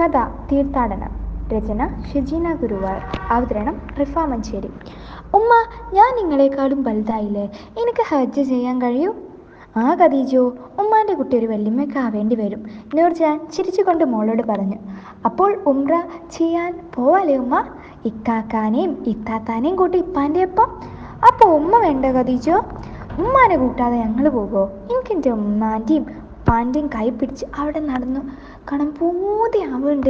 കഥ തീർത്ഥാടനം. രചന ഷെജീന ഗുരുവാൾ. അവതരണം റിഫ മഞ്ചേരി. ഉമ്മ ഞാൻ നിങ്ങളെക്കാളും വലുതായില്ലേ? എനിക്ക് ഹജ്ജ് ചെയ്യാൻ കഴിയൂ? ആ ഖദീജോ ഉമ്മാന്റെ കുട്ടി ഒരു വല്യമ്മയ്ക്ക് ആവേണ്ടി വരും. നൂർജാൻ ചിരിച്ചുകൊണ്ട് മോളോട് പറഞ്ഞു. അപ്പോൾ ഉംറ ചെയ്യാൻ പോവാലേ ഉമ്മ? ഇക്കാക്കാനെയും ഇത്താത്താനെയും കൂട്ടി ഇപ്പാന്റെ ഒപ്പം. അപ്പോൾ ഉമ്മ വേണ്ട ഖദീജോ ഉമ്മാനെ കൂട്ടാതെ ഞങ്ങൾ പോകുമോ എനിക്കെന്റെ ഉമ്മാന്റെയും ഉപ്പാന്റെയും കൈ പിടിച്ച് അവിടെ നടന്നു. കാണാൻ പൂതിയാവുന്നുണ്ട്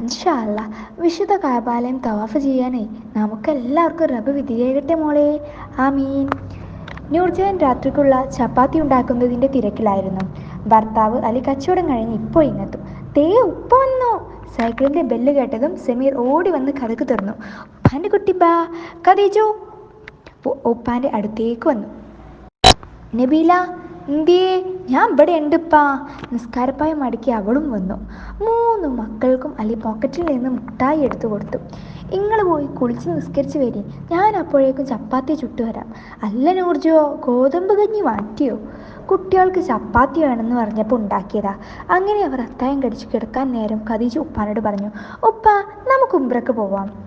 ഇൻഷാല്ല വിശുദ്ധ കാബാലയം തവാഫ് ചെയ്യാനേ നമുക്കെല്ലാവർക്കും റബ്ബ് വിധിയേകട്ടെ മോളെ. ആ മീൻ നൂർജഹാൻ രാത്രിക്കുള്ള ചപ്പാത്തി ഉണ്ടാക്കുന്നതിന്റെ തിരക്കിലായിരുന്നു. ഭർത്താവ് അലി കച്ചവടം കഴിഞ്ഞ് ഇപ്പോൾ ഇങ്ങെത്തും. തേ ഉപ്പ വന്നു. സൈക്കിളിന്റെ ബെല്ല് കേട്ടതും സമീർ ഓടി വന്ന് കഥക്ക് തുറന്നു. ഉപ്പാന്റെ കുട്ടി ബാ. കഥീജു ഉപ്പാന്റെ അടുത്തേക്ക് വന്നു. നബീല എന്തിയേ? ഞാൻ ഇവിടെ ഉണ്ടിപ്പാ. നിസ്കാരപ്പായ മടക്കി അവളും വന്നു. മൂന്ന് മക്കൾക്കും അലി പോക്കറ്റിൽ നിന്ന് മുട്ടായി എടുത്തു കൊടുത്തു. നിങ്ങൾ പോയി കുളിച്ച് നിസ്കരിച്ച് വരി. ഞാൻ അപ്പോഴേക്കും ചപ്പാത്തി ചുട്ടു വരാം. അല്ല നൂർജോ ഗോതമ്പ് കഞ്ഞി മാറ്റിയോ കുട്ടികൾക്ക് ചപ്പാത്തി വേണമെന്ന് പറഞ്ഞപ്പോൾ ഉണ്ടാക്കിയതാ. അങ്ങനെ അവർ അത്തായം കടിച്ച് കിടക്കാൻ നേരം ഖദീജ ഉപ്പാനോട് പറഞ്ഞു ഉപ്പ നമുക്ക് ഉമ്പ്രക്ക് പോവാം.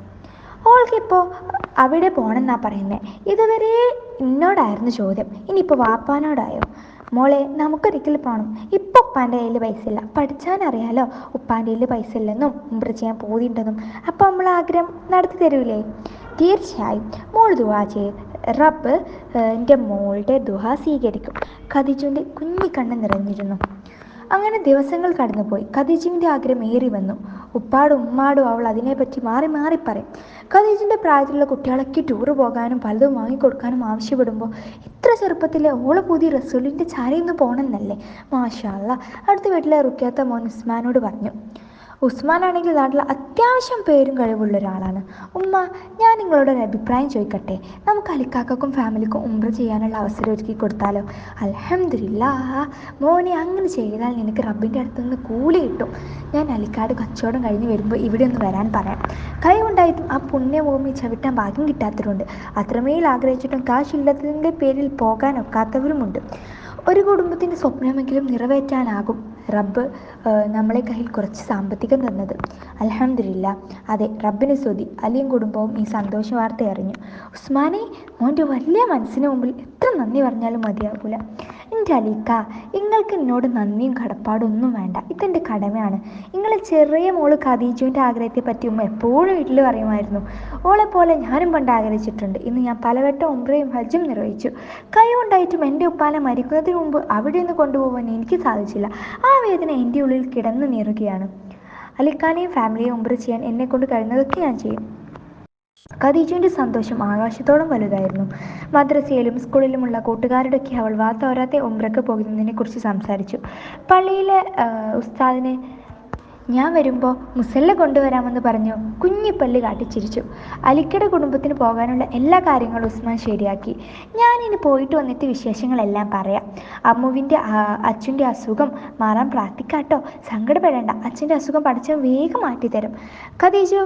ഓൾക്കിപ്പോൾ അവിടെ പോകണമെന്നാ പറയുന്നത് ഇതുവരെ എന്നോടായിരുന്നു ചോദ്യം. ഇനിയിപ്പോൾ വാപ്പാനോടായോ? മോളെ നമുക്കൊരിക്കൽ പോകണം ഇപ്പോൾ ഉപ്പാന്റെ കയ്യിൽ പൈസ ഇല്ല പഠിച്ചാൻ അറിയാലോ ഉപ്പാന്റെ കയ്യിൽ പൈസ ഇല്ലെന്നും മുമ്പ് ചെയ്യാൻ പോയിണ്ടെന്നും അപ്പോൾ നമ്മൾ ആഗ്രഹം നടത്തി തരൂലേ? തീർച്ചയായും. മോൾ ദുവാ ചെയ്യും. റബ്ബ് എന്റെ മോളുടെ ദുഹ സ്വീകരിക്കും. ഖദീജുവിന്റെ കുഞ്ഞിക്കണ്ണ് നിറഞ്ഞിരുന്നു. അങ്ങനെ ദിവസങ്ങൾ കടന്നുപോയി. ഖദീജുവിന്റെ ആഗ്രഹം ഏറി വന്നു. ഉപ്പാടും ഉമ്മാടും അവൾ അതിനെപ്പറ്റി മാറി മാറി പറയും. ഖദീജിന്റെ പ്രായത്തിലുള്ള കുട്ടികളൊക്കെ ടൂറ് പോകാനും പലതും വാങ്ങിക്കൊടുക്കാനും ആവശ്യപ്പെടുമ്പോൾ ഇത്ര ചെറുപ്പത്തിൽ ഓളെ പുതിയ റസൂലിന്റെ ചാരയൊന്ന് പോകണമെന്നല്ലേ മാഷാല്ല അടുത്ത വീട്ടിലെ റുക്കിയാത്ത മോൻ ഉസ്മാനോട് പറഞ്ഞു. ഉസ്മാൻ ആണെങ്കിൽ നാട്ടിൽ അത്യാവശ്യം പേരും കഴിവുള്ള ഒരാളാണ്. ഉമ്മ ഞാൻ നിങ്ങളോട് ഒരു അഭിപ്രായം ചോദിക്കട്ടെ? നമുക്ക് അലിക്കാക്കും ഫാമിലിക്കും ഉംറ ചെയ്യാനുള്ള അവസരം ഒരുക്കി കൊടുത്താലോ? അലഹമില്ല മോനെ അങ്ങനെ ചെയ്താൽ നിനക്ക് റബ്ബിന്റെ അടുത്ത് നിന്ന് കൂലി കിട്ടും. ഞാൻ അലിക്കാട് കച്ചവടം കഴിഞ്ഞ് വരുമ്പോൾ ഇവിടെ ഒന്ന് വരാൻ പറയാം. കഴിവുണ്ടായിട്ടും ആ പുണ്യഭൂമി ചവിട്ടാൻ ഭാഗ്യം കിട്ടാത്തവരുണ്ട്. അത്രമേൽ ആഗ്രഹിച്ചിട്ടും കാശില്ലാത്തതിന്റെ പേരിൽ പോകാൻ ഒക്കാത്തവരുമുണ്ട് ഒരു കുടുംബത്തിന്റെ സ്വപ്നമെങ്കിലും നിറവേറ്റാനാകും. റബ്ബ് നമ്മളെ കയ്യിൽ കുറച്ച് സാമ്പത്തികം തന്നത്. അലഹമില്ല അതെ റബ്ബിന് സ്തുതി. അലിയും കുടുംബവും ഈ സന്തോഷ വാർത്ത അറിഞ്ഞു. ഉസ്മാനെ മോന്റെ വലിയ മനസ്സിന് മുമ്പിൽ എത്ര നന്ദി പറഞ്ഞാലും മതിയാകൂല എന്റെ അലീക്ക നിങ്ങൾക്ക് എന്നോട് നന്ദിയും കടപ്പാടും ഒന്നും വേണ്ട. ഇതെന്റെ കടമയാണ്. നിങ്ങളെ ചെറിയ മോൾ ഖദീജുവിന്റെ ആഗ്രഹത്തെ പറ്റി ഉമ്മ എപ്പോഴും വീട്ടിൽ പറയുമായിരുന്നു. ഓളെ പോലെ ഞാനും പണ്ട് ആഗ്രഹിച്ചിട്ടുണ്ട്. ഇന്ന് ഞാൻ പലവട്ടം ഉംറയും ഹജ്ജും നിർവഹിച്ചു. കൈ കൊണ്ടായിട്ടും എന്റെ ഉപ്പാനെ മരിക്കുന്നതിന് മുമ്പ് അവിടെ നിന്ന് കൊണ്ടുപോകാൻ എനിക്ക് സാധിച്ചില്ല. ആ വേദന എന്റെ ഉള്ളിൽ കിടന്നു നീറുകയാണ്. അലിഖാനെയും ഫാമിലിയെയും ഉംറ ചെയ്യാൻ എന്നെ കൊണ്ട് കഴിയുന്നതൊക്കെ ഞാൻ ചെയ്യും. ഖദീജുവിന്റെ സന്തോഷം ആകാശത്തോളം വലുതായിരുന്നു. മദ്രസയിലും സ്കൂളിലുമുള്ള കൂട്ടുകാരുടെയൊക്കെ അവൾ വാത്തോരാത്തെ ഉംറക്ക് പോകുന്നതിനെ കുറിച്ച് സംസാരിച്ചു. പള്ളിയിലെ ഉസ്താദിനെ ഞാൻ വരുമ്പോൾ മുസല്ല കൊണ്ടുവരാമെന്ന് പറഞ്ഞു കുഞ്ഞിപ്പല്ല് കാട്ടി ചിരിച്ചു കുടുംബത്തിന് പോകാനുള്ള എല്ലാ കാര്യങ്ങളും ഉസ്മാൻ ശരിയാക്കി. ഞാനിനി പോയിട്ട് വന്നിട്ട് വിശേഷങ്ങളെല്ലാം പറയാം. അമ്മുവിന്റെ അച്ഛന്റെ അസുഖം മാറാൻ പ്രാർത്ഥിക്കാട്ടോ. സങ്കടപ്പെടേണ്ട. അച്ഛന്റെ അസുഖം പഠിച്ച വേഗം മാറ്റിത്തരും. ഖദീജു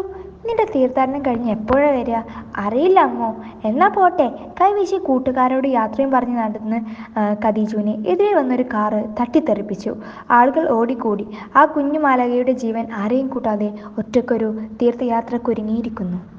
നിന്റെ തീർത്ഥാടനം കഴിഞ്ഞ് എപ്പോഴാണ് വരിക? അറിയില്ല അമ്മോ എന്നാ പോട്ടെ. കൈവീശി കൂട്ടുകാരോട് യാത്രയും പറഞ്ഞ് നടന്ന് ഖദീജുവിനെ എതിരെ വന്നൊരു കാറ് തട്ടിത്തെറിപ്പിച്ചു. ആളുകൾ ഓടിക്കൂടി. ആ കുഞ്ഞു മാലകയുടെ ജീവൻ ആരെയും കൂട്ടാതെ ഒറ്റക്കൊരു തീർത്ഥയാത്രക്കൊരുങ്ങിയിരിക്കുന്നു.